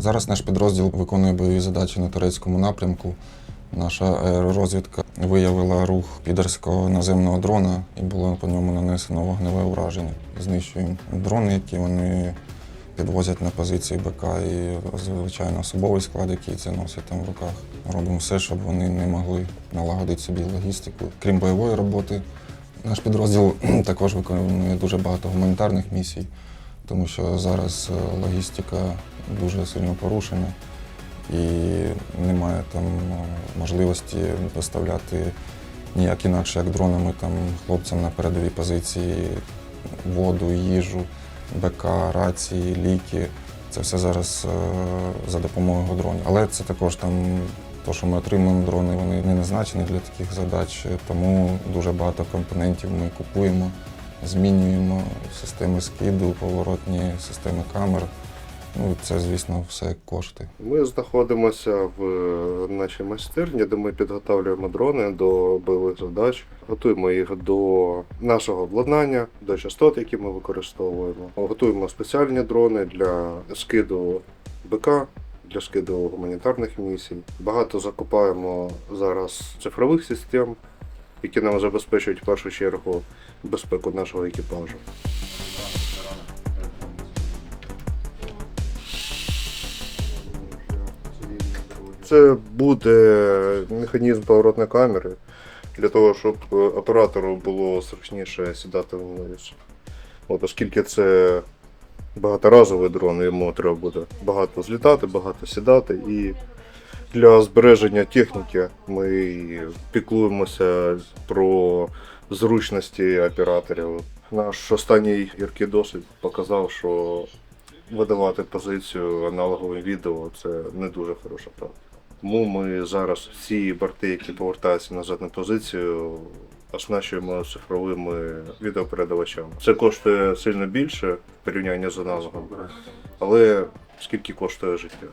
Зараз наш підрозділ виконує бойові задачі на турецькому напрямку. Наша аеророзвідка виявила рух підерського наземного дрона і було по ньому нанесено вогневе ураження. Знищуємо дрони, які вони підвозять на позиції БК і, звичайно, особовий склад, який це носить там в руках. Робимо все, щоб вони не могли налагодити собі логістику. Крім бойової роботи, наш підрозділ також виконує дуже багато гуманітарних місій, тому що зараз е, логістика дуже сильно порушена і немає там е, можливості доставляти ніяк інакше, як дронами там хлопцям на передовій позиції воду, їжу, БК, рації, ліки. Це все зараз е, за допомогою дронів. Але це також там, то, що ми отримуємо дрони, вони не назначені для таких задач, тому дуже багато компонентів ми купуємо, змінюємо системи скиду, поворотні системи камер. Ну, це, звісно, все кошти. Ми знаходимося в нашій майстерні, де ми підготовлюємо дрони до бойових задач, готуємо їх до нашого обладнання, до частот, які ми використовуємо. Готуємо спеціальні дрони для скиду БК, для скиду гуманітарних місій. Багато закупаємо зараз цифрових систем, які нам забезпечують в першу чергу безпеку нашого екіпажу. Це буде механізм поворотної камери для того, щоб е, оператору було зручніше сідати в ніж. От, оскільки це багаторазовий дрон, йому треба буде багато злітати, багато сідати. І для збереження техніки ми піклуємося про зручності операторів. Наш останній гіркий досвід показав, що видавати позицію аналоговим відео це не дуже хороша практика. Тому ми зараз всі борти, які повертаються назад на позицію, оснащуємо цифровими відеопередавачами. Це коштує сильно більше в порівнянні з аналогом, але скільки коштує життя.